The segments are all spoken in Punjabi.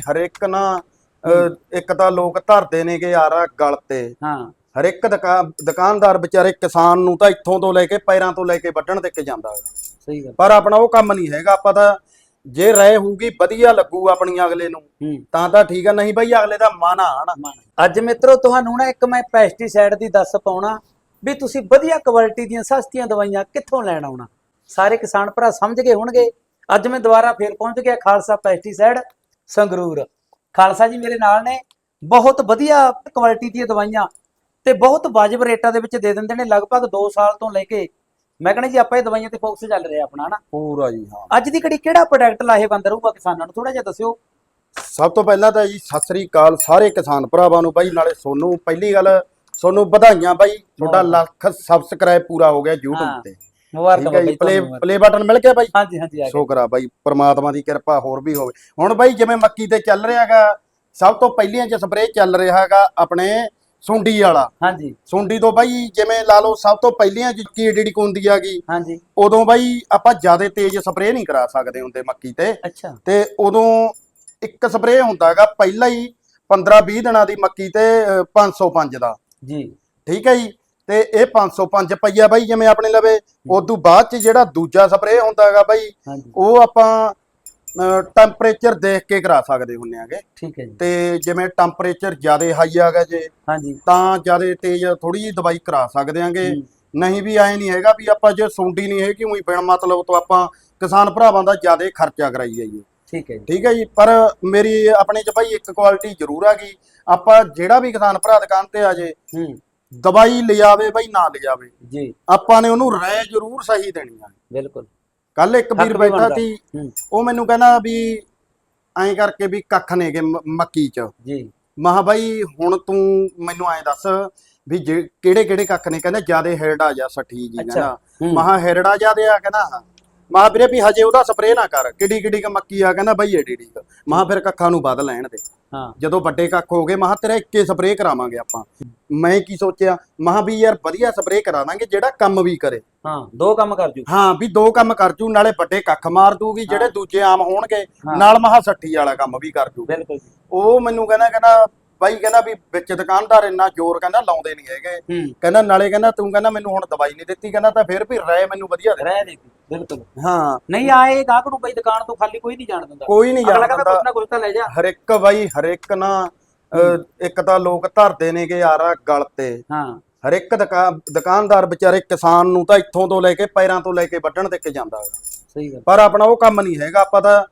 ਹਰ ਇੱਕ ਨਾ ਅਹ, ਇੱਕ ਤਾਂ ਲੋਕ ਧਰਦੇ ਨੇਗੇ ਯਾਰਾ ਗਲ ਤੇ। ਹਾਂ। ਹਰ ਇੱਕ ਦੁਕਾ- ਦੁਕਾਨਦਾਰ ਵਿਚਾਰੇ ਕਿਸਾਨ ਨੂੰ ਤਾਂ ਇੱਥੋਂ ਤੋਂ ਲੈ ਕੇ ਪੈਰਾਂ ਤੋਂ ਲੈ ਕੇ ਵੱਢਣ ਤੱਕ ਜਾਂਦਾ। ਸਹੀ ਗੱਲ। ਪਰ ਆਪਣਾ ਉਹ ਕੰਮ ਨਹੀਂ ਹੈਗਾ ਆਪਾਂ ਤਾਂ ਜੇ ਰਹਿ ਹੋਊਗੀ ਵਧੀਆ ਲੱਗੂ ਆਪਣੀ ਅਗਲੇ ਨੂੰ। ਹੂੰ। ਤਾਂ ਤਾਂ ਠੀਕ ਆ ਨਹੀਂ ਬਈ ਅਗਲੇ ਦਾ ਮਨ ਆ ਹਨਾ ਅੱਜ ਮਿੱਤਰੋ ਤੁਹਾਨੂੰ ਨਾ ਇੱਕ ਮੈਂ ਪੈਸਟੀਸਾਈਡ ਦੀ ਦੱਸ ਪਾਉਣਾ ਵੀ ਤੁਸੀਂ ਵਧੀਆ ਕੁਆਲਿਟੀ ਦੀਆਂ ਸਸਤੀਆਂ ਦਵਾਈਆਂ ਕਿੱਥੋਂ ਲੈਣ ਆਉਣਾ? ਸਾਰੇ ਕਿਸਾਨ ਭਰਾ ਸਮਝ ਗਏ ਹੋਣਗੇ। ਅੱਜ ਮੈਂ ਦੁਬਾਰਾ ਫੇਰ ਪਹੁੰਚ ਗਿਆ ਖਾਲਸਾ ਪੈਸਟੀਸਾਈਡ ਸੰਗਰੂਰ। ਖਾਲਸਾ ਜੀ ਮੇਰੇ ਨਾਲ ਨੇ ਬਹੁਤ ਵਧੀਆ ਕੁਆਲਿਟੀ ਦੀਆਂ ਦਵਾਈਆਂ ਤੇ ਬਹੁਤ ਵਾਜਬ ਰੇਟਾਂ ਦੇ ਵਿੱਚ ਦੇ ਦਿੰਦੇ ਨੇ ਲਗਭਗ 2 ਸਾਲ ਤੋਂ ਲੈ ਕੇ। ਮੈਂ ਕਹਿੰਦਾ ਜੀ ਆਪਾਂ ਇਹ ਦਵਾਈਆਂ ਤੇ ਫੋਕਸ ਚੱਲ ਰਿਹਾ ਆਪਣਾ ਹਨਾ? ਪੂਰਾ ਜੀ ਹਾਂ। ਅੱਜ ਦੀ ਘੜੀ ਕਿਹੜਾ ਪ੍ਰੋਡਕਟ ਲਾਹੇਵੰਦ ਰਹੂਗਾ ਕਿਸਾਨਾਂ ਨੂੰ? ਥੋੜਾ ਜਿਹਾ ਦੱਸਿਓ। ਸਭ ਤੋਂ ਪਹਿਲਾਂ ਤਾਂ ਜੀ ਸਤਿ ਸ੍ਰੀ ਅਕਾਲ ਸਾਰੇ ਕਿਸਾਨ ਭਰਾਵਾਂ ਨੂੰ ਬਾਈ ਨਾਲੇ ਸੋਨੂੰ ਪਹਿਲੀ ਗੱਲ ਸੋਨੂੰ ਵਧਾਈਆਂ ਬਾਈ ਤੁਹਾਡਾ ਲੱਖ ਸਬਸਕ੍ਰਾਈਬ ਪੂਰਾ ਹੋ ਗਿਆ। YouTube ਤੇ। ਮੁਬਾਰਕਾਂ ਠੀਕ ਹੈ ਜੀ ਬਾਈ ਪਲੇ ਤੁਹਾਨੂੰ। ਪਲੇ ਬਟਨ ਮਿਲ ਗਿਆ ਬਾਈ? ਹਾਂਜੀ ਹਾਂਜੀ ਆ ਗਿਆ। ਸ਼ੁਕਰ ਆ ਬਾਈ ਪ੍ਰਮਾਤਮਾ ਦੀ ਕਿਰਪਾ ਹੋਰ ਵੀ ਹੋਵੇ। ਹੁਣ ਬਾਈ ਜਿਵੇਂ ਮੱਕੀ ਤੇ ਚੱਲ ਰਿਹਾਗਾ ਸਭ ਤੋਂ ਪਹਿਲੀਆਂ ਚ ਸਪਰੇਅ ਚੱਲ ਰਿਹਾ ਹੈਗਾ ਆਪਣੇ ਸੁੰਡੀ ਵਾਲਾ। ਹਾਂਜੀ। ਸੁੰਡੀ ਤੋਂ ਬਾਈ ਜਿਵੇਂ ਲਾ ਲਓ ਸਭ ਤੋਂ ਪਹਿਲੀਆਂ ਚ ਕੀ ਏਡੀ ਕੁੰਦੀ ਆਗੀ ਹਾਂਜੀ। ਉਦੋਂ ਬਾਈ ਆਪਾਂ ਜ਼ਿਆਦਾ ਤੇਜ਼ ਸਪਰੇਅ ਨਹੀਂ ਕਰਾ ਸਕਦੇ ਹੁੰਦੇ ਮੱਕੀ ਤੇ। ਅੱਛਾ। ਤੇ ਉਦੋਂ ਇੱਕ ਸਪਰੇਅ ਹੁੰਦਾ ਹੈਗਾ ਪਹਿਲਾਂ ਹੀ 15-20 ਦਿਨਾਂ ਦੀ ਮੱਕੀ ਤੇ ਅਹ, 505 ਦਾ। ਜੀ। ਠੀਕ ਹੈ ਜੀ? ਤੇ ਇਹ 505 ਪਈਆ ਬਾਈ ਜਿਵੇਂ ਆਪਣੇ ਲਵੇ ਉਦੋਂ ਬਾਅਦ ਚ ਜਿਹੜਾ ਦੂਜਾ ਸਪਰੇਅ ਹੁੰਦਾ ਹੈਗਾ ਬਾਈ ਹਾਂਜੀ। ਉਹ ਆਪਾਂ ਟੈਂਪਰੇਚਰ ਦੇਖ ਕੇ ਕਰਾ ਸਕਦੇ ਹੁੰਨੇ ਆਗੇ। ਠੀਕ ਹੈ ਜੀ। ਤੇ ਜਿਵੇਂ ਟੈਂਪਰੇਚਰ ਜ਼ਿਆਦਾ ਹਾਈ ਆਗਾ ਜੇ ਹਾਂਜੀ। ਤਾਂ ਜ਼ਿਆਦਾ ਤੇਜ਼ ਥੋੜੀ ਜਿਹੀ ਦਵਾਈ ਕਰਾ ਸਕਦੇ ਆਂਗੇ। ਹੂੰ। ਨਹੀਂ ਵੀ ਐ ਨਹੀਂ ਹੈਗਾ ਵੀ ਆਪਾਂ ਜੇ ਸੁੰਡੀ ਨਹੀਂ ਹੈਗੀ ਉਹੀ ਬਿਨ ਮਤਲਬ ਤੋਂ ਆਪਾਂ ਕਿਸਾਨ ਭਰਾਵਾਂ ਦਾ ਜ਼ਿਆਦਾ ਖਰਚਾ ਕਰਾਈ ਜਾਈਏ ਠੀਕ ਹੈ ਜੀ। ਠੀਕ ਹੈ ਜੀ ਪਰ ਮੇਰੀ ਆਪਣੇ ਚ ਭਾਈ ਇੱਕ ਕੁਆਲਿਟੀ ਜ਼ਰੂਰ ਆ ਗਈ ਆਪਾਂ ਜਿਹੜਾ ਵੀ ਕਿਸਾਨ ਭਰਾ ਦੁਕਾਨ ਤੇ ਆ ਜੇ ਹੂੰ। ਦਵਾਈ ਲਿਜਾਵੇ ਭਾਈ ਨਾ ਲਿਜਾਵੇ ਜੀ। ਆਪਾਂ ਨੇ ਉਹਨੂੰ ਰਾਏ ਜ਼ਰੂਰ ਸਹੀ ਦੇਣੀ ਆ। ਬਿਲਕੁਲ। ਕੱਲ ਇੱਕ ਵੀਰ ਬੈਠਾ। ਸੀ ਉਹ ਮੈਨੂੰ ਕਹਿੰਦਾ ਵੀ ਐਂ ਕਰਕੇ ਵੀ ਕੱਖ ਨੇਗੇ ਮੱਕੀ ਚ। ਜੀ। ਮਹਾ ਬਾਈ ਹੁਣ ਤੂੰ ਮੈਨੂੰ ਐਂ ਦੱਸ ਵੀ ਕਿਹੜੇ ਕਿਹੜੇ ਕੱਖ ਨੇ? ਕਹਿੰਦਾ ਜਿਆਦੇ ਹੈਰੜਾ ਜਾ ਸੱਠੀ ਜੀ। ਕਹਿੰਦਾ। ਮਹਾ ਹੈਰੜਾ ਜਿਆਦੇ ਆ ਕਹਿੰਦਾ। ਮਹਾ ਵੀਰੇ ਵੀ ਹਜੇ ਉਹਦਾ ਸਪਰੇਅ ਨਾ ਕਰ। ਕਿੱਡੀ ਕਿੱਡੀ ਕ ਮੱਕੀ ਆ ਕਹਿੰਦਾ ਬਾਈ ਏਡੀ ਡੀ ਮਹਾ ਫਿਰ ਕੱਖਾਂ ਨੂੰ ਵੱਧ ਲੈਣ ਦੇ। ਹਾਂ। ਜਦੋਂ ਵੱਡੇ ਕੱਖ ਹੋ ਗਏ ਮਹਾ ਤੇਰਾ ਇੱਕੇ ਸਪਰੇਅ ਕਰਾਵਾਂਗੇ ਆਪਾਂ। ਮੈਂ ਕੀ ਸੋਚਿਆ? ਮਹਾ ਵੀ ਯਾਰ ਵਧੀਆ ਸਪਰੇਅ ਕਰਾ ਦਾਂਗੇ ਜਿਹੜਾ ਕੰਮ ਵੀ ਕਰੇ। ਹਾਂ ਦੋ ਕੰਮ ਕਰ ਜੂ। ਹਾਂ ਵੀ ਦੋ ਕੰਮ ਕਰ ਜੂ ਨਾਲੇ ਵੱਡੇ ਕੱਖ ਮਾਰ ਦੂਗੀ ਜਿਹੜੇ। ਦੂਜੇ ਆਮ ਹੋਣਗੇ। ਨਾਲ ਮਹਾ ਸੱਠੀ ਵਾਲਾ ਕੰਮ ਵੀ ਕਰ ਜੂ। ਬਿਲਕੁਲ ਉਹ ਮੈਨੂੰ ਕਹਿੰਦਾ ਕਹਿੰਦਾ ਬਾਈ ਕਹਿੰਦਾ ਵੀ ਵਿੱਚ ਦੁਕਾਨਦਾਰ ਇੰਨਾ ਜ਼ੋਰ ਕਹਿੰਦਾ ਲਾਉਂਦੇ ਨਹੀਂ ਹੈਗੇ। ਕਹਿੰਦਾ ਨਾਲੇ ਕਹਿੰਦਾ ਤੂੰ ਕਹਿੰਦਾ ਮੈਨੂੰ ਹੁਣ ਦਵਾਈ ਨਹੀਂ ਦਿੱਤੀ ਕਹਿੰਦਾ ਤਾਂ ਫਿਰ ਵੀ ਰਾਏ ਮੈਨੂੰ ਵਧੀਆ ਦੇ। ਰਹਿ ਦੇ ਬਿਲਕੁਲ। ਹਾਂ। ਨਹੀਂ ਆਏ ਗਾਹਕ ਨੂੰ ਬਈ ਦੁਕਾਨ ਤੋਂ ਖਾਲੀ ਕੋਈ ਨਹੀਂ ਜਾਣ ਦਿੰਦਾ। ਕੋਈ ਨਹੀਂ ਅਗਲਾ ਕਹਿੰਦਾ ਕੁਛ ਜਾਣਦਾ ਨਾ ਕੁਛ ਤਾਂ ਲੈ ਜਾ। ਹਰ ਇੱਕ ਬਾਈ ਹਰ ਇੱਕ ਨਾ ਅਹ, ਇੱਕ ਤਾਂ ਲੋਕ ਧਰਦੇ ਨੇਗੇ ਯਾਰਾ ਗਲ ਤੇ। ਹਾਂ। ਹਰ ਇੱਕ ਦੁਕਾ- ਦੁਕਾਨਦਾਰ ਵਿਚਾਰੇ ਕਿਸਾਨ ਨੂੰ ਤਾਂ ਇੱਥੋਂ ਤੋਂ ਲੈ ਕੇ ਪੈਰਾਂ ਤੋਂ ਲੈ ਕੇ ਵੱਢਣ ਤੱਕ ਜਾਂਦਾ। ਹੈਗਾ। ਸਹੀ ਗੱਲ। ਪਰ ਆਪਣਾ ਉਹ ਕੰਮ ਨਹੀਂ ਹੈਗਾ। ਆਪਾਂ ਤਾਂ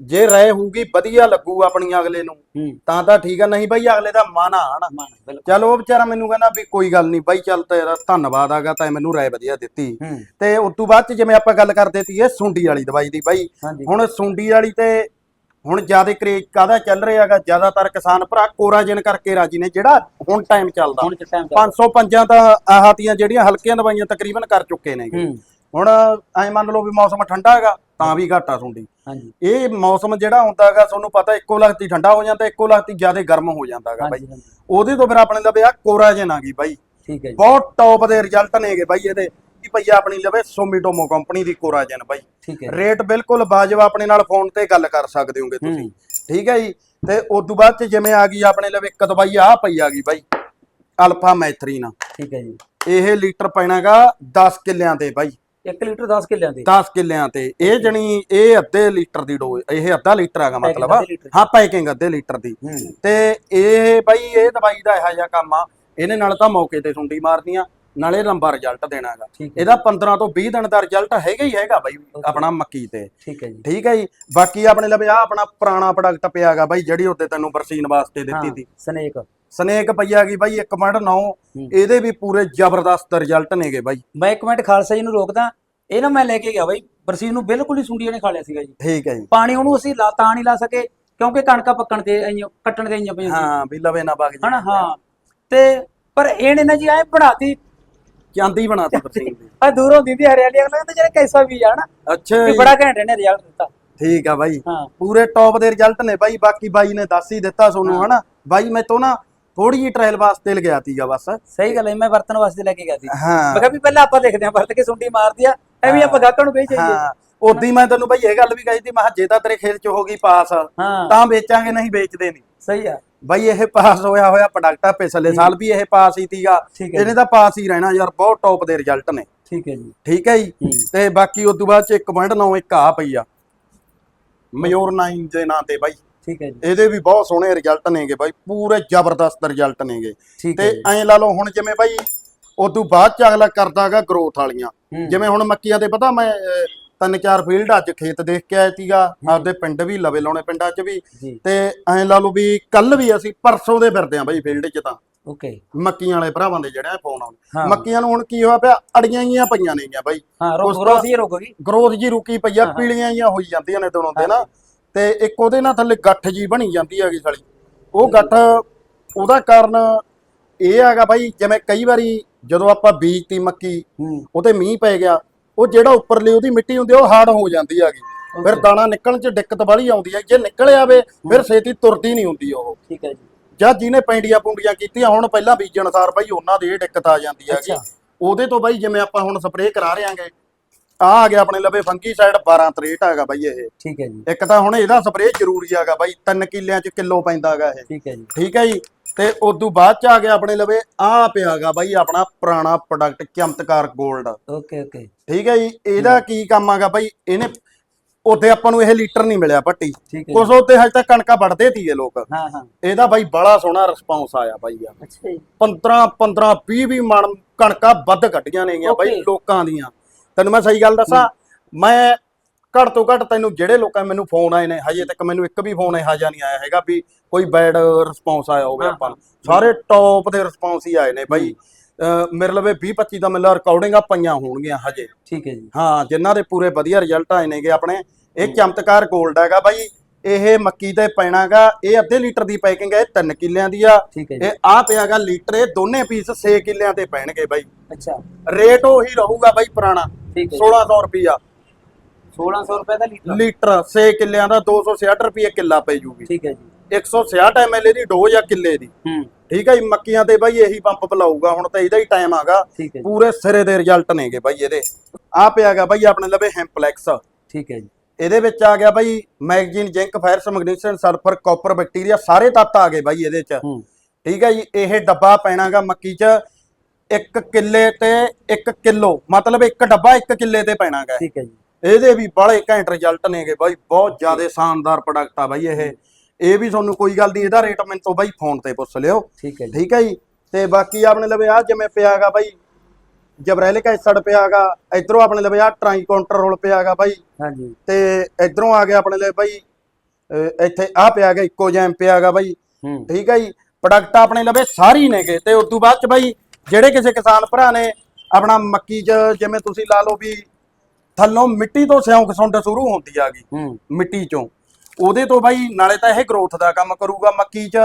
ਜੇ ਰਹਿ ਹੋਊਗੀ ਵਧੀਆ ਲੱਗੂ ਆਪਣੀ ਅਗਲੇ ਨੂੰ। ਹੂੰ। ਤਾਂ ਤਾਂ ਠੀਕ ਆ ਨਹੀਂ ਬਾਈ ਅਗਲੇ ਦਾ ਮਨ ਆ ਹਨਾ? ਮਾਨ ਬਿਲਕੁਲ। ਚਲ ਉਹ ਵਿਚਾਰਾ ਮੈਨੂੰ ਕਹਿੰਦਾ ਵੀ ਕੋਈ ਗੱਲ ਨਹੀਂ ਬਾਈ ਚੱਲ ਤੇਰਾ ਧੰਨਵਾਦ ਆਗਾ ਤਾਂ ਮੈਨੂੰ ਰਾਏ ਵਧੀਆ ਦਿੱਤੀ। ਹੂੰ। ਤੇ ਉਸ ਤੋਂ ਬਾਅਦ ਚ ਜਿਵੇਂ ਆਪਾਂ ਗੱਲ ਕਰਦੇ ਇਹ ਸੁੰਡੀ ਵਾਲੀ ਦਵਾਈ ਦੀ ਬਾਈ। ਹਾਂਜੀ। ਹੁਣ ਸੁੰਡੀ ਵਾਲੀ ਤੇ ਹੁਣ ਜ਼ਿਆਦਾ ਕਰੇਜ ਕਾਹਦਾ ਚੱਲ ਰਿਹਾ ਹੈਗਾ? ਜ਼ਿਆਦਾਤਰ ਕਿਸਾਨ ਭਰਾ ਕੋਰਾਜਨ ਕਰਕੇ ਰਾਜੀ ਨੇ ਜਿਹੜਾ ਹੁਣ ਟਾਈਮ ਚੱਲਦਾ। ਹੁਣ ਚ ਟਾਈਮ 505 ਤਾਂ ਆਹਾਤੀਆਂ ਜਿਹੜੀਆਂ ਹਲਕੀਆਂ ਦਵਾਈਆਂ ਤਕਰੀਬਨ ਕਰ ਚੁੱਕੇ ਨੇ ਹੂੰ। ਹੁਣ ਐ ਮੰਨ ਲਓ ਵੀ ਮੌਸਮ ਠੰਡਾ ਹੈਗਾ ਤਾਂ ਵੀ ਘਾਟਾ ਸੁੰਡੀ। ਹਾਂਜੀ। ਇਹ ਮੌਸਮ ਜਿਹੜਾ ਹੁੰਦਾ ਹੈਗਾ ਤੁਹਾਨੂੰ ਪਤਾ ਇੱਕੋ ਲਖਤੀ ਠੰਡਾ ਹੋ ਜਾਂਦਾ ਇੱਕੋ ਲਖਤੀ ਜ਼ਿਆਦਾ ਗਰਮ ਹੋ ਜਾਂਦਾ ਹੈਗਾ ਬਾਈ ਉਹਦੇ ਤੋਂ ਫਿਰ ਆਪਣੇ ਲਵੇ ਆ ਕੋਰਾਜਨ ਆ ਗਈ ਬਾਈ। ਠੀਕ ਹੈ ਜੀ। ਬਹੁਤ ਟੌਪ ਦੇ ਰਿਜ਼ਲਟ ਨੇਗੇ ਬਾਈ ਇਹਦੇ। ਕੀ ਭਈਆ ਆਪਣੀ ਲਵੇ ਸੋਮੀਟੋਮੋ ਕੰਪਨੀ ਦੀ ਕੋਰਾਜਨ ਬਾਈ। ਠੀਕ ਹੈ ਰੇਟ ਬਿਲਕੁਲ ਵਾਜਬ ਆਪਣੇ ਨਾਲ ਫੋਨ ਤੇ ਗੱਲ ਕਰ ਸਕਦੇ ਹੋਗੇ ਤੁਸੀਂ। ਠੀਕ ਹੈ ਜੀ। ਤੇ ਉਸ ਤੋਂ ਬਾਅਦ ਚ ਜਿਵੇਂ ਆ ਗਈ ਆਪਣੇ ਲਵੇ ਇੱਕ ਦਵਾਈ ਆ ਪਈ ਆ ਗਈ ਬਾਈ। ਅਲਫਾ ਮੈਥਰੀਨ। ਠੀਕ ਹੈ ਜੀ। ਇਹ ਲੀਟਰ ਪੈਣਾਗਾ 10 ਕਿੱਲਿਆਂ ਤੇ ਬਾਈ। 1 ਲੀਟਰ 10 ਕਿੱਲਿਆਂ ਦੇ। 10 ਕਿੱਲਿਆਂ ਤੇ। ਇਹ ਜਣੀ ਇਹ ਅੱਧੇ ਲੀਟਰ ਦੀ ਡੋਜ਼ ਇਹ ਅੱਧਾ ਲੀਟਰ ਹੈਗਾ ਮਤਲਬ। ਹਾਂ ਪੈਕਿੰਗ ਅੱਧੇ ਲੀਟਰ ਦੀ। ਤੇ ਇਹ ਬਾਈ ਇਹ ਦਵਾਈ ਦਾ ਇਹੋ ਜਿਹਾ ਕੰਮ ਆ। ਇਹਨੇ ਨਾਲ ਤਾਂ ਮੌਕੇ ਤੇ ਸੁੰਡੀ ਮਾਰਦੀਆਂ ਨਾਲੇ ਲੰਬਾ ਰਿਜ਼ਲਟ ਦੇਣਾਗਾ ਇਹਦਾ 15 ਤੋਂ 20 ਦਿਨ ਦਾ ਰਿਜ਼ਲਟ ਹੈਗਾ ਹੀ ਹੈਗਾ ਬਾਈ ਆਪਣਾ ਮੱਕੀ ਤੇ। ਠੀਕ ਹੈ ਜੀ। ਠੀਕ ਹੈ ਜੀ। ਬਾਕੀ ਆਪਣੇ ਲਵੇ ਆ ਆਪਣਾ ਪੁਰਾਣਾ ਪ੍ਰੋਡਕਟ ਪਿਆਗਾ ਬਾਈ ਜਿਹੜੀ ਉੱਤੇ ਤੈਨੂੰ ਬਰਸੀਨ ਵਾਸਤੇ ਦਿੱਤੀ ਸੀ ਸਨੇਕ। ਸਨੇਕ ਪਈਆ ਗਈ ਬਾਈ 1.9 ਇਹਦੇ ਵੀ ਪੂਰੇ ਜ਼ਬਰਦਸਤ ਰਿਜ਼ਲਟ ਨੇਗੇ ਬਾਈ। ਮੈਂ ਇੱਕ ਮਿੰਟ ਖਾਲਸਾ ਜੀ ਨੂੰ ਰੋਕਦਾ ਇਹ ਨਾ ਮੈਂ ਲੈ ਕੇ ਗਿਆ ਬਾਈ ਬਰਸੀਨ ਨੂੰ ਬਿਲਕੁਲ ਹੀ ਸੁੰਡੀਆਂ ਨੇ ਖਾ ਲਿਆ ਸੀਗਾ ਜੀ। ਠੀਕ ਹੈ ਜੀ। ਪਾਣੀ ਉਹਨੂੰ ਅਸੀਂ ਲਾ ਤਾਂ ਨਹੀਂ ਲਾ ਸਕੇ ਕਿਉਂਕਿ ਕਣਕਾਂ ਪੱਕਣ ਤੇ ਕੱਟਣ ਤੇ ਆਈਆਂ ਪਈਆਂ ਸੀ। ਹਾਂ ਵੀ ਲਵੇ ਨਾ ਵਗ ਜੀ ਹਾਂ। ਤੇ ਪਰ ਇਹਨੇ ਨਾ ਜੀ ਐ ਬਣਾਤੀ ਚਾਂਦੀ ਬਣਾਤੀ ਬਰਸੀਨ ਦੀ ਆ ਦੂਰੋਂ ਦੀਦੀ ਹਰਿਆਲੀ ਅਗਲਾ ਕਹਿੰਦਾ ਜਿਹੜਾ ਕੈਸਾ ਵੀ ਆ ਹਨਾ ਅੱਛਾ ਵੀ ਜੀ। ਬੜਾ ਘੈਂਟ ਇਹਨੇ ਰਿਜ਼ਲਟ ਦਿੱਤਾ। ਠੀਕ ਆ ਬਾਈ। ਹਾਂ। ਪੂਰੇ ਟੌਪ ਦੇ ਰਿਜ਼ਲਟ ਨੇ ਬਾਈ ਬਾਕੀ ਬਾਈ ਨੇ ਦੱਸ ਹੀ ਦਿੱਤਾ ਤੁਹਾਨੂੰ ਹਨਾ। ਬਾਈ ਮੈਂ ਤੋਂ ਨਾ ਥੋੜੀ ਜਿਹੀ ਟ੍ਰਾਇਲ ਵਾਸਤੇ ਲਗਿਆ ਤੀਗਾ ਬਸ। ਸਹੀ ਗੱਲ ਹੈ ਮੈਂ ਵਰਤਣ ਵਾਸਤੇ ਲੈ ਕੇ ਗਿਆ ਸੀ। ਮੈਂ ਹਾਂ ਕਿਹਾ ਵੀ ਪਹਿਲਾਂ ਆਪਾਂ ਦੇਖਦੇ ਹਾਂ ਵਰਤ ਕੇ ਸੁੰਡੀ ਮਾਰਦੀ ਆ ਐਵੇਂ ਆਪਾਂ ਗਾਹਕਾਂ ਨੂੰ ਕਹੀ ਜਾਈਏ। ਹਾਂ। ਉਦੀ ਮੈਂ ਤੈਨੂੰ ਬਈ ਇਹ ਗੱਲ ਵੀ ਕਹੀ ਸੀ ਮੈਂ ਕਿਹਾ ਜੇ ਤਾਂ ਤੇਰੇ ਖੇਤ ਚ ਹੋ ਗਈ ਪਾਸ ਹਾਂ। ਤਾਂ ਵੇਚਾਂਗੇ ਨਹੀਂ ਵੇਚਦੇ ਨਹੀਂ ਸਹੀ ਆ। ਬਈ ਇਹ ਪਾਸ ਹੋਇਆ ਹੋਇਆ ਪ੍ਰੋਡਕਟ ਆ ਪਿਛਲੇ ਸਾਲ ਵੀ ਇਹ ਪਾਸ ਹੀ ਤੀਗਾ ਇਹਨੇ ਤਾਂ ਪਾਸ ਹੀ ਰਹਿਣਾ ਯਾਰ ਬਹੁਤ ਟੌਪ ਦੇ ਰਿਜ਼ਲਟ ਨੇ। ਠੀਕ ਹੈ ਜੀ। ਠੀਕ ਹੈ ਜੀ। ਤੇ ਬਾਕੀ ਉਸ ਤੋਂ ਬਾਅਦ ਚ 1.9 ਇੱਕ ਆ ਪਈ ਆ। ਮਯੂਰ 9 ਦੇ ਨਾਂ ਤੇ ਬਾਈ। ਠੀਕ ਹੈ ਜੀ। ਇਹਦੇ ਵੀ ਬਹੁਤ ਸੋਹਣੇ ਰਿਜ਼ਲਟ ਨੇਗੇ ਬਾਈ ਪੂਰੇ ਜ਼ਬਰਦਸਤ ਰਿਜ਼ਲਟ ਨੇਗੇ। ਤੇ ਐਂ ਲਾ ਲਓ ਹੁਣ ਜਿਵੇਂ ਬਾਈ ਉਸ ਤੋਂ ਬਾਅਦ ਚ ਅਗਲਾ ਕਰਦਾਗਾ ਗਰੋਥ ਵਾਲੀਆਂ। ਜਿਵੇਂ ਹੁਣ ਮੱਕੀਆਂ ਤੇ ਪਤਾ ਮੈਂ ਤਿੰਨ ਚਾਰ ਫੀਲਡ ਅੱਜ ਖੇਤ ਦੇਖ ਕੇ ਆਇਆ ਸੀਗਾ। ਆਪਦੇ ਪਿੰਡ ਵੀ ਲਵੇ ਲਾਉਣੇ ਪਿੰਡਾਂ 'ਚ ਵੀ। ਜੀ। ਤੇ ਐਂ ਲਾ ਲਓ ਵੀ ਕੱਲ ਵੀ ਅਸੀਂ ਪਰਸੋਂ ਦੇ ਫਿਰਦੇ ਆਂ ਬਾਈ ਫੀਲਡ 'ਚ ਤਾਂ। ਓਕੇ ਮੱਕੀਆਂ ਵਾਲੇ ਭਰਾਵਾਂ ਦੇ ਜਿਹੜੇ ਫੋਨ ਆਉਂਦੇ। ਮੱਕੀਆਂ ਨੂੰ ਹੁਣ ਕੀ ਹੋਇਆ ਪਿਆ? ਅੜੀਆਂ ਜੀਆਂ ਪਈਆਂ ਨੇਗੀਆਂ ਬਾਈ। ਹਾਂ ਤੋਂ- ਰੋਜ਼ ਹੀ ਰੁਕ ਗਈ ਗਰੋਥ ਜੀ ਰੁਕੀ ਪਈ ਆ। ਪੀਲੀਆਂ ਜੀਆਂ ਹੋਈ ਜਾਂਦੀਆਂ ਨੇ ਦੋਨੋਂ ਦੇ ਨਾ ਤੇ ਇੱਕ ਉਹਦੇ ਨਾਲ ਥੱਲੇ ਗੱਠ ਜੀ ਬਣੀ ਜਾਂਦੀ ਹੈਗੀ ਸਾਲੀ। ਉਹ ਗੱਠ ਉਹਦਾ ਕਾਰਨ ਇਹ ਹੈਗਾ ਬਾਈ ਜਿਵੇਂ ਕਈ ਵਾਰੀ ਜਦੋਂ ਆਪਾਂ ਬੀਜਤੀ ਮੱਕੀ ਉਹਤੇ ਮੀਂਹ ਪੈ ਗਿਆ ਉਹ ਜਿਹੜਾ ਉੱਪਰਲੀ ਉਹਦੀ ਮਿੱਟੀ ਹੁੰਦੀ ਆ ਉਹ ਹਾਰਡ ਹੋ ਜਾਂਦੀ ਹੈਗੀ। ਫਿਰ ਦਾਣਾ ਨਿਕਲਣ 'ਚ ਦਿੱਕਤ ਵਾਲੀ ਆਉਂਦੀ ਹੈ ਜੇ ਨਿਕਲ ਆਵੇ ਫਿਰ ਛੇਤੀ ਤੁਰਦੀ ਨਹੀਂ ਹੁੰਦੀ ਉਹ। ਠੀਕ ਹੈ ਜੀ। ਜਾਂ ਜਿਹਨੇ ਪੈਂਡੀਆਂ ਪੁੰਡੀਆਂ ਕੀਤੀਆਂ ਹੁਣ ਪਹਿਲਾਂ ਬੀਜਣ ਸਾਰ ਬਾਈ ਉਹਨਾਂ ਦੀ ਇਹ ਦਿੱਕਤ ਆ ਜਾਂਦੀ ਹੈਗੀ। ਅੱਛਾ। ਉਹਦੇ ਤੋਂ ਬਾਈ ਜਿਵੇਂ ਆਪਾਂ ਹੁਣ ਸਪਰੇਅ ਕਰਾ ਰਿਆਂਗੇ ਆ ਆ ਗਿਆ ਆਪਣੇ ਲਵੇ ਫੰਗੀ ਸਾਈਡ 12 63 ਹੈਗਾ ਬਾਈ ਇਹ। ਠੀਕ ਹੈ ਜੀ। ਇੱਕ ਤਾਂ ਹੁਣ ਇਹਦਾ ਸਪਰੇਅ ਜ਼ਰੂਰੀ ਹੈਗਾ ਬਾਈ 3 ਕਿੱਲਿਆਂ 'ਚ ਕਿਲੋ ਪੈਂਦਾ ਹੈਗਾ ਇਹ। ਠੀਕ ਹੈ ਜੀ। ਠੀਕ ਹੈ ਜੀ। ਤੇ ਉਦੋਂ ਬਾਅਦ ਚ ਆ ਗਿਆ ਆਪਣੇ ਲਵੇ ਆ ਪਿਆਗਾ ਬਾਈ ਆਪਣਾ ਪੁਰਾਣਾ ਪ੍ਰੋਡਕਟ ਚਮਤਕਾਰ 골ਡ ਓਕੇ ਓਕੇ ਠੀਕ ਹੈ ਜੀ ਇਹਦਾ ਕੀ ਕੰਮ ਆਗਾ ਬਾਈ ਇਹਨੇ ਉੱਥੇ ਆਪਾਂ ਨੂੰ ਇਹ ਲੀਟਰ ਨਹੀਂ ਮਿਲਿਆ ਪੱਟੀ। ਕੁਛ ਉੱਤੇ ਹਜੇ ਤੱਕ ਕਣਕਾਂ ਵੜਦੇ ਤੀਏ ਲੋਕ। ਹਾਂ ਹਾਂ। ਇਹਦਾ ਬਾਈ ਬੜਾ ਸੋਹਣਾ ਰਿਸਪੌਂਸ ਆਇਆ ਬਾਈ ਯਾਰ ਅੱਛਾ ਜੀ। 15 15 20 20 ਮਣ ਕਣਕਾਂ ਵੱਧ ਕੱਢੀਆਂ ਨੇਗੀਆਂ ਬਾਈ. ਲੋਕਾਂ ਦੀਆਂ। ਤੈਨੂੰ ਮੈਂ ਸਹੀ ਗੱਲ ਦੱਸਾਂ ਮੈਂ ਘੱਟ ਤੋਂ ਘੱਟ ਤੈਨੂੰ ਜਿਹੜੇ ਲੋਕਾਂ ਮੈਨੂੰ ਫੋਨ ਆਏ ਨੇ ਹਜੇ ਤੱਕ ਮੈਨੂੰ ਇੱਕ ਵੀ ਫੋਨ ਇਹੋ ਜਿਹਾ ਨਹੀਂ ਆਇਆ ਹੈਗਾ ਵੀ ਕੋਈ ਬੈਡ ਰਿਸਪੌਂਸ ਆਇਆ ਹੋਵੇ ਆਪਾਂ ਨੂੰ। ਸਾਰੇ ਟੌਪ ਦੇ ਰਿਸਪੌਂਸ ਹੀ ਆਏ ਨੇ ਬਾਈ। ਅਹ ਮੇਰੇ ਲਵੇ 20 25 ਦਾ ਮੈਨੂੰ ਰਿਕਾਰਡਿੰਗਾਂ ਪਈਆਂ ਹੋਣਗੀਆਂ ਹਜੇ। ਠੀਕ ਹੈ ਜੀ। ਹਾਂ ਜਿਨ੍ਹਾਂ ਦੇ ਪੂਰੇ ਵਧੀਆ ਰਿਜ਼ਲਟ ਆਏ ਨੇਗੇ ਆਪਣੇ। ਇਹ ਚਮਤਕਾਰ 골ਡ ਹੈਗਾ ਬਾਈ। ਇਹ ਮੱਕੀ ਤੇ ਪੈਣਾਗਾ ਇਹ ਅੱਧੇ ਲੀਟਰ ਦੀ ਪੈਕਿੰਗ ਹੈ 3 ਕਿੱਲਿਆਂ ਦੀ ਆ। ਇਹ ਆ ਪਿਆਗਾ ਲੀਟਰ ਇਹ ਦੋਨੇ ਪੀਸ 6 ਕਿੱਲਿਆਂ ਤੇ ਪੈਣਗੇ ਬਾਈ। ਅੱਛਾ। ਰੇਟ ਉਹੀ ਰਹੂਗਾ ਬਾਈ ਪੁਰਾਣਾ ਠੀਕ ਹੈ 1600 ਰੁਪਿਆ 1600 ਰੁਪਏ ਦਾ ਲੀਟਰ। ਲੀਟਰ 6 ਕਿੱਲਿਆਂ ਦਾ 266 ਰੁਪਏ ਕਿੱਲਾ ਪੈ ਜੂਗੀ। ਠੀਕ ਹੈ ਜੀ। 166 ਐਮਐਲ ਦੀ ਡੋਜ਼ ਆ ਕਿੱਲੇ ਦੀ। ਹੂੰ। ਠੀਕ ਹੈ ਜੀ ਮੱਕੀਆਂ ਤੇ ਬਾਈ ਇਹੀ ਪੰਪ ਪਲਾਊਗਾ ਹੁਣ ਤਾਂ ਇਹਦਾ ਹੀ ਟਾਈਮ ਆਗਾ ਪੂਰੇ ਸਿਰੇ ਦੇ ਰਿਜ਼ਲਟ ਨੇਗੇ ਬਾਈ ਇਹਦੇ। ਆ ਪਿਆਗਾ ਬਾਈ ਆਪਣੇ ਲਵੇ ਹੈਂਪਲੈਕਸ ਠੀਕ ਹੈ ਜੀ। ਇਹਦੇ ਵਿੱਚ ਆ ਗਿਆ ਬਾਈ magazine zinc ferrous magnesium sulphur copper bacteria ਸਾਰੇ ਤੱਤ ਆ ਗਏ ਬਾਈ ਇਹਦੇ ਚ। ਠੀਕ ਹੈ ਜੀ ਇਹ ਡੱਬਾ ਪੈਣਾਗਾ ਮੱਕੀ ਚ 1 ਕਿੱਲੇ ਤੇ 1 ਕਿਲੋ। ਮਤਲਬ ਇੱਕ ਡੱਬਾ 1 ਕਿੱਲੇ ਤੇ ਪੈਣਾਗਾ ਠੀਕ ਹੈ ਜੀ। ਇਹਦੇ ਵੀ ਬੜੇ ਘੈਂਟ ਰਿਜ਼ਲਟ ਨੇਗੇ ਬਾਈ ਬਹੁਤ ਜ਼ਿਆਦਾ ਸ਼ਾਨਦਾਰ ਪ੍ਰੋਡਕਟ ਆ ਬਾਈ ਇਹ। ਇਹ ਵੀ ਤੁਹਾਨੂੰ ਕੋਈ ਗੱਲ ਨਹੀਂ ਇਹਦਾ ਰੇਟ ਮੈਨੂੰ ਤੋਂ ਬਾਈ ਫੋਨ ਤੇ ਪੁੱਛ ਲਿਓ। ਠੀਕ ਹੈ ਜੀ। ਠੀਕ ਹੈ ਜੀ? ਤੇ ਬਾਕੀ ਆਪਣੇ ਲਵੇ ਆ ਜਿਵੇਂ ਪਿਆਗਾ ਬਾਈ ਜਬਰੈਲਿਕ ਐਸਿਡ ਪਿਆਗਾ ਇਧਰੋਂ ਆਪਣੇ ਲਵੇ ਆ ਟਰਾਈ ਕਾਉਂਟਰੋਲ ਪਿਆਗਾ ਬਾਈ। ਹਾਂਜੀ। ਤੇ ਇਧਰੋਂ ਆ ਗਿਆ ਆਪਣੇ ਲਈ ਬਾਈ ਇੱਥੇ ਆ ਪਿਆ ਗਿਆ ਇੱਕੋ ਜੈਮ ਪਿਆ ਗਾ ਬਾਈ ਠੀਕ ਹੈ ਜੀ? ਪ੍ਰੋਡਕਟ ਆਪਣੇ ਲਵੇ ਸਾਰੀ ਨੇਗੇ। ਤੇ ਉਸ ਤੋਂ ਬਾਅਦ ਚ ਬਾਈ ਜਿਹੜੇ ਕਿਸੇ ਕਿਸਾਨ ਭਰਾ ਨੇ ਆਪਣਾ ਮੱਕੀ ਚ ਜਿਵੇਂ ਤੁਸੀਂ ਲਾ ਲਓ ਵੀ ਥੱਲੋਂ ਮਿੱਟੀ ਤੋਂ ਸਿਉਂਕ ਸੁੰਡ ਸ਼ੁਰੂ ਹੁੰਦੀ ਆ ਗਈ ਮਿੱਟੀ ਚੋਂ। ਉਹਦੇ ਤੋਂ ਬਾਈ ਨਾਲੇ ਤਾਂ ਇਹ ਗਰੋਥ ਦਾ ਕੰਮ ਕਰੂਗਾ ਮੱਕੀ ਚ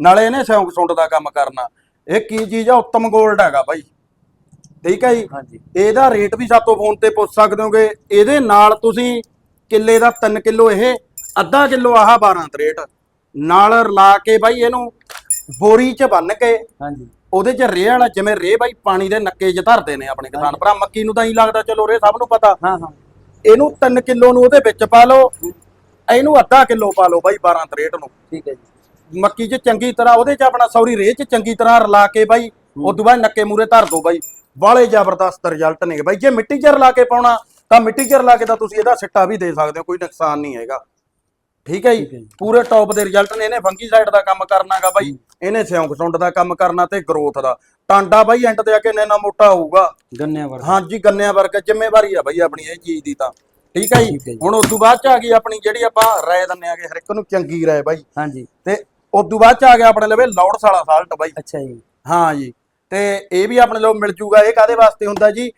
ਨਾਲੇ ਇਹਨੇ ਸਿਉਂਕ ਸੁੰਡ ਦਾ ਕੰਮ ਕਰਨਾ। ਇਹ ਕੀ ਚੀਜ਼ ਆ? ਉੱਤਮ 골ਡ ਹੈਗਾ ਬਾਈ। ਠੀਕ ਹੈ ਜੀ? ਇਹਦਾ ਰੇਟ ਵੀ ਸਾਤੋਂ ਫੋਨ ਤੇ ਪੁੱਛ ਸਕਦੇ ਹੋਗੇ। ਇਹਦੇ ਨਾਲ ਤੁਸੀਂ ਕਿੱਲੇ ਦਾ 3 ਕਿਲੋ ਇਹ ਅੱਧਾ ਕਿਲੋ ਆਹ 12 ਤਰੇਟ। ਨਾਲ ਰਲਾ ਕੇ ਬਾਈ ਇਹਨੂੰ ਬੋਰੀ 'ਚ ਬੰਨ ਕੇ ਹਾਂਜੀ। ਉਹਦੇ 'ਚ ਰੇਹ ਵਾਲਾ ਜਿਵੇਂ ਰੇਹ ਬਾਈ ਪਾਣੀ ਦੇ ਨੱਕੇ 'ਚ ਧਰਦੇ ਨੇ ਆਪਣੇ ਕਿਸਾਨ ਭਰਾ ਮੱਕੀ ਨੂੰ ਤਾਂ ਹੀ ਲੱਗਦਾ ਚਲੋ ਰੇਹ ਸਭ ਨੂੰ ਪਤਾ। ਹਾਂ ਹਾਂ। ਇਹਨੂੰ 3 ਕਿਲੋ ਨੂੰ ਉਹਦੇ ਵਿੱਚ ਪਾ ਲਓ ਇਹਨੂੰ ਅੱਧਾ ਕਿਲੋ ਪਾ ਲਓ ਬਾਈ 12 ਤਰੇਟ ਨੂੰ। ਠੀਕ ਹੈ ਜੀ। ਮੱਕੀ 'ਚ ਚੰਗੀ ਤਰ੍ਹਾਂ ਉਹਦੇ 'ਚ ਆਪਣਾ ਸੌਰੀ ਰੇਹ 'ਚ ਚੰਗੀ ਤਰ੍ਹਾਂ ਰਲਾ ਕੇ ਬਾਈ ਉਦੋਂ ਬਾਅਦ ਨੱਕੇ ਮੂਰੇ ਧਰ ਦੋ ਬਾਈ। ਬਾਲੇ ਜ਼ਬਰਦਸਤ ਰਿਜ਼ਲਟ ਨੇ। ਬਾਈ ਜੇ ਮਿੱਟੀ 'ਚ ਰਲਾ ਕੇ ਪਾਉਣਾ ਤਾਂ ਮਿੱਟੀ 'ਚ ਰਲਾ ਕੇ ਤਾਂ ਤੁਸੀਂ ਇਹਦਾ ਸਿੱਟਾ ਵੀ ਦੇ ਸਕਦੇ ਹੋ ਕੋਈ ਨੁਕਸਾਨ ਨਹੀਂ ਹੈਗਾ। ਠੀਕ ਹੈ ਜੀ। ਪੂਰੇ ਟੌਪ ਦੇ ਰਿਜ਼ਲਟ ਨੇ ਇਹਨੇ ਫੰਗੀ ਸਾਈਡ ਦਾ ਕੰਮ ਕਰਨਾਗਾ ਬਾਈ। ਇਹਨੇ ਸਿਉਂਕ ਸੁੰਡ ਦਾ ਕੰਮ ਕਰਨਾ ਤੇ ਗਰੋਥ ਦਾ। ਟਾਂਡਾ ਬਾਈ ਐਂਡ ਤੇ ਆ ਕੇ ਨਾ ਮੋਟਾ ਹੋਊਗਾ। ਗੰਨਿਆਂ ਵਰਗਾ। ਹਾਂਜੀ ਗੰਨਿਆਂ ਵਰਗਾ ਜ਼ਿੰਮੇਵਾਰੀ ਆ ਬਾਈ ਆਪਣੀ ਇਹ ਚੀਜ਼ ਦੀ ਤਾਂ। ਠੀਕ ਹੈ ਜੀ। ਹੁਣ ਉਸ ਤੋਂ ਬਾਅਦ ਚ ਆ ਗਈ ਆਪਣੀ ਜਿਹੜੀ ਆਪਾਂ ਰਾਏ ਦਿੰਨੇ ਆਗੇ ਹਰ ਇੱਕ ਨੂੰ ਚੰਗੀ ਰਾਏ ਬਾਈ। ਹਾਂਜੀ। ਤੇ ਉਸ ਤੋਂ ਬਾਅਦ ਚ ਆ ਗਿਆ ਆਪਣੇ ਲਵੇ ਲੌੜਸ ਵਾਲਾ ਸਾਲਟ ਬਾਈ। ਅੱਛਾ ਜੀ। ਹਾਂ ਜੀ। ਤੇ ਇਹ ਵੀ ਆਪਣੇ ਲੋ ਮਿਲ ਜੂਗਾ। ਇਹ ਕਾਦੇ ਵਾਸਤੇ ਹੁੰਦਾ ਜੀ?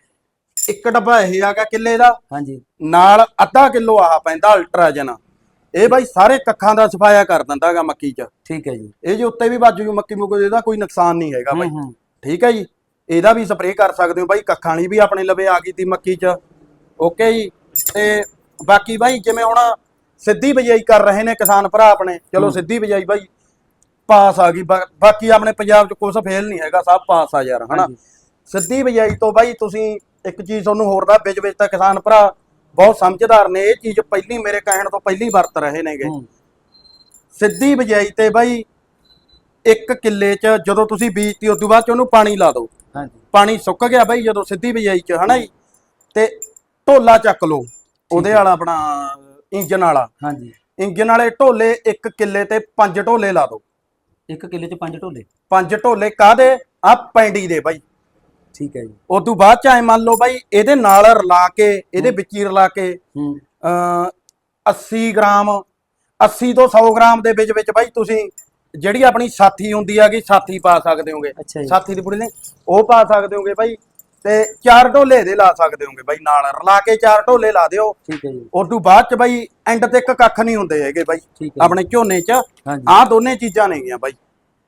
ਇੱਕ ਡੱਬਾ ਇਹ ਆਗਾ ਕਿੱਲੇ ਦਾ। ਹਾਂਜੀ। ਨਾਲ ਅੱਧਾ ਕਿਲੋ ਆਹ ਪੈਂਦਾ ਅਲਟਰਾਜਨ ਇਹ ਬਾਈ ਸਾਰੇ ਕੱਖਾਂ ਦਾ ਸਫਾਇਆ ਕਰ ਦਿੰਦਾਗਾ ਮੱਕੀ 'ਚ। ਠੀਕ ਹੈ ਜੀ। ਇਹ ਜੇ ਉੱਤੇ ਵੀ ਵੱਜ ਜੂ ਮੱਕੀ ਮੁੱਕ ਇਹਦਾ ਕੋਈ ਨੁਕਸਾਨ ਨਹੀਂ ਹੈਗਾ ਬਾਈ। ਠੀਕ ਹੈ ਜੀ। ਇਹਦਾ ਵੀ ਸਪਰੇਅ ਕਰ ਸਕਦੇ ਹੋ ਬਾਈ ਕੱਖਾਂ ਵਾਲੀ ਵੀ ਆਪਣੇ ਲਵੇ ਆ ਗਈ ਤੀ ਮੱਕੀ 'ਚ। ਓਕੇ ਜੀ। ਤੇ ਬਾਕੀ ਬਾਈ ਜਿਵੇਂ ਹੁਣ ਸਿੱਧੀ ਬਿਜਾਈ ਕਰ ਰਹੇ ਨੇ ਕਿਸਾਨ ਭਰਾ ਆਪਣੇ। ਚਲੋ ਸਿੱਧੀ ਬਿਜਾਈ ਬਾਈ ਪਾਸ ਆ ਗਈ। ਬਾਕੀ ਆਪਣੇ ਪੰਜਾਬ 'ਚ ਕੁਝ ਫੇਲ ਨਹੀਂ ਹੈਗਾ ਸਭ ਪਾਸ ਆ ਯਾਰ ਹਨਾ। ਸਿੱਧੀ ਬਿਜਾਈ ਤੋਂ ਬਾਈ ਤੁਸੀਂ ਇੱਕ ਚੀਜ਼ ਤੁਹਾਨੂੰ ਹੋਰ ਦਾ ਵਿੱਚ ਵਿੱਚ ਤਾਂ ਕਿਸਾਨ ਭਰਾ ਬਹੁਤ ਸਮਝਦਾਰ ਨੇ ਇਹ ਚੀਜ਼ ਪਹਿਲੀ ਮੇਰੇ ਕਹਿਣ ਤੋਂ ਪਹਿਲੀ ਵਰਤ ਰਹੇ ਨੇਗੇ। ਸਿੱਧੀ ਬਿਜਾਈ ਤੇ ਬਾਈ ਇੱਕ ਕਿੱਲੇ 'ਚ ਜਦੋਂ ਤੁਸੀਂ ਬੀਜਤੀ ਉਸ ਤੋਂ ਬਾਅਦ 'ਚ ਉਹਨੂੰ ਪਾਣੀ ਲਾ ਦਿਓ। ਹਾਂਜੀ। ਪਾਣੀ ਸੁੱਕ ਗਿਆ ਬਾਈ ਜਦੋਂ ਸਿੱਧੀ ਬਿਜਾਈ 'ਚ ਹਨਾ ਜੀ? ਤੇ ਢੋਲਾ ਚੱਕ ਲਓ ਉਹਦੇ ਵਾਲਾ ਆਪਣਾ ਇੰਜਨ ਵਾਲਾ। ਹਾਂਜੀ। ਇੰਜਨ ਵਾਲੇ ਢੋਲੇ ਇੱਕ ਕਿੱਲੇ ਤੇ ਪੰਜ ਢੋਲੇ ਲਾ ਦਿਓ। ਇੱਕ ਕਿੱਲੇ 'ਚ ਪੰਜ ਢੋਲੇ? ਪੰਜ ਢੋਲੇ ਕਾਦੇ ਆ ਪੈਂਡੀ ਦੇ ਬਾਈ। ਠੀਕ ਹੈ ਜੀ। ਉਸ ਤੋਂ ਬਾਅਦ ਚ ਐ ਮੰਨ ਲਓ ਬਾਈ ਇਹਦੇ ਨਾਲ ਰਲਾ ਕੇ ਇਹਦੇ ਵਿੱਚ ਹੀ ਰਲਾ ਕੇ ਹੂੰ। ਅ 80 ਗ੍ਰਾਮ 80 ਤੋਂ 100 ਗ੍ਰਾਮ ਦੇ ਵਿੱਚ ਵਿੱਚ ਬਾਈ ਤੁਸੀਂ ਜਿਹੜੀ ਆਪਣੀ ਸਾਥੀ ਹੁੰਦੀ ਹੈਗੀ ਸਾਥੀ ਪਾ ਸਕਦੇ ਹੋਗੇ। ਅੱਛਾ ਜੀ। ਸਾਥੀ ਦੀ ਪੁੜੀ ਨੇ ਉਹ ਪਾ ਸਕਦੇ ਹੋਗੇ ਬਾਈ ਤੇ ਚਾਰ ਢੋਲੇ ਇਹਦੇ ਲਾ ਸਕਦੇ ਹੋਗੇ ਬਾਈ ਨਾਲ। ਰਲਾ ਕੇ ਚਾਰ ਢੋਲੇ ਲਾ ਦਿਓ। ਠੀਕ ਹੈ ਜੀ। ਉਸ ਤੋਂ ਬਾਅਦ ਚ ਬਾਈ ਐਂਡ ਤੇ ਇੱਕ ਕੱਖ ਨਹੀਂ ਹੁੰਦੇ ਹੈਗੇ ਬਾਈ ਠੀਕ ਹੈ ਆਪਣੇ ਝੋਨੇ ਚ। ਹਾਂਜੀ। ਆਹ ਦੋਨੇ ਚੀਜ਼ਾਂ ਨੇਗੀਆਂ ਬਾਈ।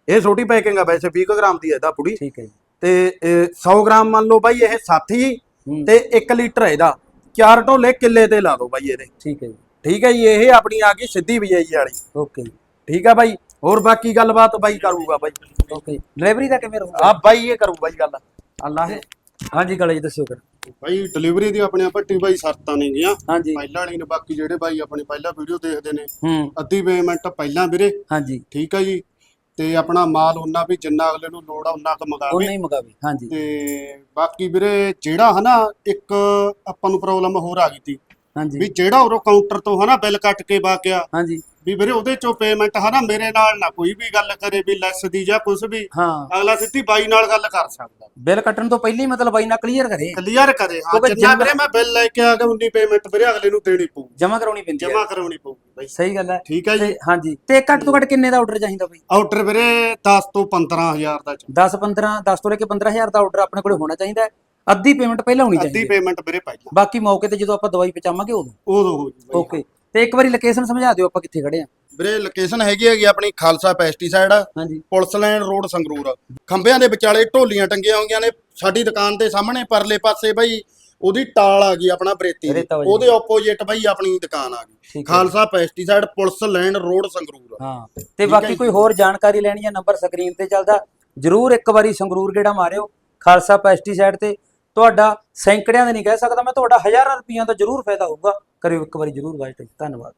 ਇਹ ਛੋਟੀ ਪੈਕਿੰਗ ਆ ਵੈਸੇ 20 ਕੁ ਗ੍ਰਾਮ ਦੀ ਹੈ ਇਹਦਾ ਪੁੜੀ ਠੀਕ ਹੈ ਜੀ। ਤੇ ਇਹ 100 ਗ੍ਰਾਮ ਮੰਨ ਲਓ ਬਾਈ ਇਹ ਸਾਥੀ ਹੂੰ। ਤੇ 1 ਲੀਟਰ ਇਹਦਾ। ਚਾਰ ਢੋਲੇ ਕਿੱਲੇ ਤੇ ਲਾ ਦਿਓ ਬਾਈ ਇਹਦੇ। ਠੀਕ ਹੈ ਜੀ। ਠੀਕ ਹੈ ਜੀ ਇਹ ਆਪਣੀ ਆ ਗਈ ਸਿੱਧੀ ਬਿਜਾਈ ਵਾਲੀ। ਓਕੇ ਠੀਕ ਆ ਬਾਈ ਹੋਰ ਬਾਕੀ ਗੱਲਬਾਤ ਬਾਈ ਕਰੂਗਾ ਬਾਈ। ਓਕੇ ਡਿਲੀਵਰੀ ਦਾ ਕਿਵੇਂ ਰਹੂਗਾ? ਆ ਬਾਈ ਇਹ ਕਰੂ ਬਾਈ ਗੱਲ। ਅੱਲਾ ਹੈ। ਹਾਂਜੀ ਗਲੇ ਜੀ ਦੱਸਿਓ ਕਰ ਭਾਈ ਡਿਲੀਵਰੀ ਦੀ ਆਪਣੇ ਭੱਟੀ ਭਾਈ ਸ਼ਰਤਾਂ ਨੇ ਗੀਆਂ। ਹਾਂਜੀ। ਪਹਿਲਾਂ ਵਾਲੀ ਨੇ ਬਾਕੀ ਜਿਹੜੇ ਭਾਈ ਆਪਣੀ ਪਹਿਲਾਂ ਵੀਡੀਓ ਦੇਖਦੇ ਨੇ। ਹੂੰ। ਅੱਧੀ ਪੇਮੈਂਟ ਪਹਿਲਾਂ ਵੀਰੇ। ਹਾਂਜੀ। ਠੀਕ ਹੈ ਜੀ। ਤੇ ਆਪਣਾ ਮਾਲ ਉਹਨਾਂ ਵੀ ਜਿੰਨਾ ਅਗਲੇ ਨੂੰ ਲੋੜ ਆ ਉਹਨਾਂ ਕੁ ਮੰਗਾਵੇ ਨਹੀਂ ਮਗਾਵੇ ਹਾਂਜੀ। ਤੇ ਬਾਕੀ ਵੀਰੇ ਜਿਹੜਾ ਹਨਾ ਇੱਕ ਆਪਾਂ ਨੂੰ ਪ੍ਰੋਬਲਮ ਹੋਰ ਆ ਗਈ ਤੀ। ਵੀ ਹਾਂਜੀ ਜਿਹੜਾ ਉਰੋਂ ਕਾਊਂਟਰ ਤੋਂ ਹਨਾ ਬਿੱਲ ਕੱਟ ਕੇ ਬਾ ਗਿਆ। ਹਾਂਜੀ। ਵੀ ਵੀਰੇ ਉਹਦੇ ਚੋਂ ਪੇਮੈਂਟ ਹਨਾ ਮੇਰੇ ਨਾਲ ਨਾ ਕੋਈ ਵੀ ਗੱਲ ਕਰੇ ਵੀ ਲੈਸ ਦੀ ਜਾਂ ਕੁਝ ਵੀ ਹਾਂ। ਅਗਲਾ ਸਿੱਧੀ ਬਾਈ ਨਾਲ ਗੱਲ ਕਰ ਸਕਦਾ। ਬਿੱਲ ਕੱਟਣ ਤੋਂ ਪਹਿਲਾਂ ਹੀ ਮਤਲਬ ਬਾਈ ਨਾਲ ਕਲੀਅਰ ਕਰੇ। ਕਲੀਅਰ ਕਰੇ ਹਾਂ। ਕਿਉਂਕਿ ਜਿੰਨਾ ਜਿੰਨਾ- ਵੀਰੇ ਮੈਂ ਬਿੱਲ ਲੈ ਕੇ ਆ ਗਿਆ ਉਨੀ ਪੇਮੈਂਟ ਵੀਰੇ ਅਗਲੇ ਨੂੰ ਦੇਣੀ ਪਊ। ਜਮਾ ਕਰਾਉਣੀ ਪੈਂਦੀ ਹੈ ਜਮਾ ਕਰਾਉਣੀ ਪਊਗੀ ਬਾਈ। ਸਹੀ ਗੱਲ ਹੈ। ਠੀਕ ਹੈ ਜੀ। ਤੇ ਹਾਂਜੀ। ਤੇ ਘੱਟ ਤੋਂ ਘੱਟ ਕਿੰਨੇ ਦਾ ਆਰਡਰ ਚਾਹੀਦਾ ਬਾਈ? ਆਰਡਰ ਵੀਰੇ 10 ਤੋਂ 15000 ਦਾ ਚ 10 15 10 ਤੋਂ ਲੈ ਕੇ 15000 ਦਾ ਆਰਡਰ ਆਪਣੇ ਕੋਲੇ ਹੋਣਾ ਚਾਹੀਦਾ ਹੈ। ਅੱਧੀ ਪੇਮੈਂਟ ਪਹਿਲਾਂ ਹੋਣੀ ਅੱਧੀ ਚਾਹੀਦੀ ਹੈ। ਪੇਮੈਂਟ ਵੀਰੇ ਪਹਿਲਾਂ। ਬਾਕੀ ਮੌਕੇ ਤੇ ਜਦੋਂ ਆਪਾਂ ਦਵਾਈ ਪਹੁੰਚਾਵਾਂਗੇ ਉਦੋਂ। ਉਦੋਂ ਹੋ ਜੀ ਬਾਈ। ਓਕੇ ਤੇ ਇੱਕ ਵਾਰੀ ਲੋਕੇਸ਼ਨ ਸਮਝਾ ਦਿਓ ਆਪਾਂ ਕਿੱਥੇ ਖੜੇ ਆ। ਵੀਰੇ ਲੋਕੇਸ਼ਨ ਹੈਗੀ ਹੈਗੀ ਆਪਣੀ ਖਾਲਸਾ ਪੈਸਟੀਸਾਈਡ ਹਾਂਜੀ। ਪੁਲਿਸ ਲਾਈਨ ਰੋਡ ਸੰਗਰੂਰ ਖੰਭਿਆਂ ਦੇ ਵਿਚਾਲੇ ਢੋਲੀਆਂ ਟੰਗੀਆਂ ਹੋਈਆਂ ਨੇ। ਸਾਡੀ ਦੁਕਾਨ ਦੇ ਸਾਹਮਣੇ ਪਰਲੇ ਪਾਸੇ ਬਾਈ। ਉਹਦੀ ਟਾਲ ਆ ਗਈ ਆਪਣਾ ਬਰੇਤੀ ਦੀ। ਰੇਤਾ ਬਾਈ। ਉਹਦੇ ਆਪੋਜੀਟ ਬਾਈ ਆਪਣੀ ਦੁਕਾਨ ਆ ਗਈ। ਠੀਕ ਹੈ Khalsa pesticide police line road Sangrur. ਹਾਂ। ਤੇ ਬਾਕੀ ਕੋਈ ਹੋਰ ਜਾਣਕਾਰੀ ਲੈਣੀ ਹੈ ਨੰਬਰ ਸਕਰੀਨ ਤੇ ਚੱਲਦਾ। ਜਰੂਰ ਇੱਕ ਵਾਰੀ ਸੰਗਰੂਰ ਗੇੜਾ ਮਾਰਿਓ। ਖਾਲਸਾ ਪੈਸਟੀਸਾਈਡ ਤੇ ਤੁਹਾਡਾ ਸੈਂਕੜਿਆਂ ਦੇ ਨਹੀਂ ਕਹਿ ਸਕਦਾ ਮੈਂ ਤੁਹਾਡਾ ਹਜ਼ਾਰਾਂ ਰੁਪਈਆਂ ਦਾ ਜਰੂਰ ਫਾਇਦਾ ਹੋਊਗਾ। ਕਰਿਓ ਇੱਕ ਵਾਰੀ ਜਰੂਰ ਵਾਈਟ ਧੰਨਵਾਦ।